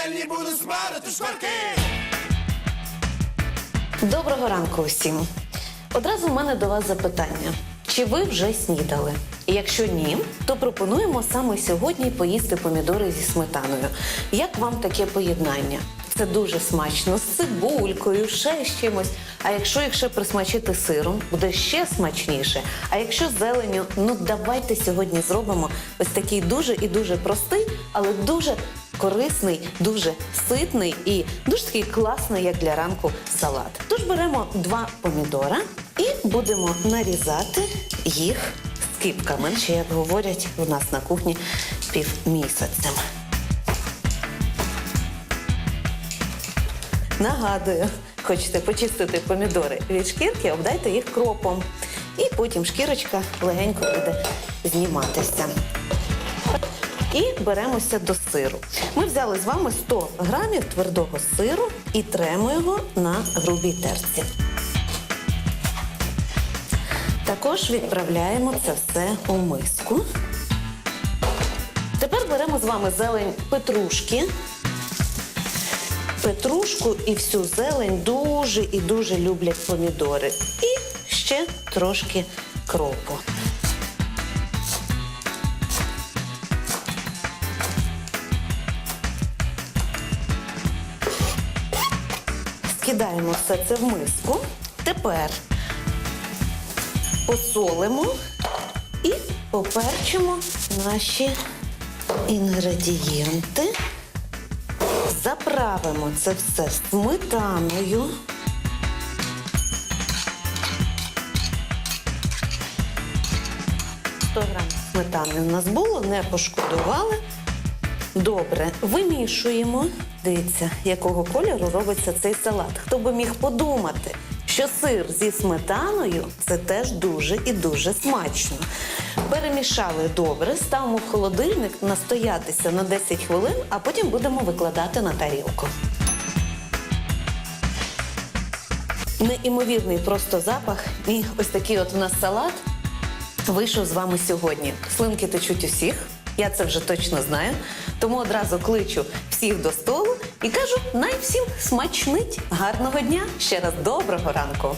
пательні буду смарити шкварки. Доброго ранку усім. Одразу в мене до вас запитання: чи ви вже снідали? Якщо ні, то пропонуємо саме сьогодні поїсти помідори зі сметаною. Як вам таке поєднання? Це дуже смачно з цибулькою, ще з чимось. А якщо їх ще присмачити сиром, буде ще смачніше. А якщо зеленю, ну давайте сьогодні зробимо ось такий дуже і дуже простий, але дуже корисний, дуже ситний і дуже такий класний, як для ранку, салат. Тож беремо два помідора і будемо нарізати їх скипками, чи як говорять у нас на кухні півмісяцем. Нагадую, хочете почистити помідори від шкірки, обдайте їх кропом. І потім шкірочка легенько буде зніматися. І беремося до сиру. Ми взяли з вами 100 грамів твердого сиру і тремо його на грубій терці. Також відправляємо це все у миску. Тепер беремо з вами зелень петрушки. Петрушку і всю зелень дуже і дуже люблять помідори. І ще трошки кропу. Скидаємо все це в миску. Тепер посолимо і поперчимо наші інгредієнти. Заправимо це все сметаною. «100 грам сметани у нас було, не пошкодували. Добре, вимішуємо. Дивіться, якого кольору робиться цей салат. Хто би міг подумати, що сир зі сметаною це теж дуже і дуже смачно. Перемішали добре, ставимо в холодильник настоятися на 10 хвилин, а потім будемо викладати на тарілку. Неймовірний просто запах. І ось такий от у нас салат вийшов з вами сьогодні. Слинки течуть усіх. Я це вже точно знаю. Тому одразу кличу всіх до столу і кажу: най всім смачнить. Гарного дня! Ще раз доброго ранку!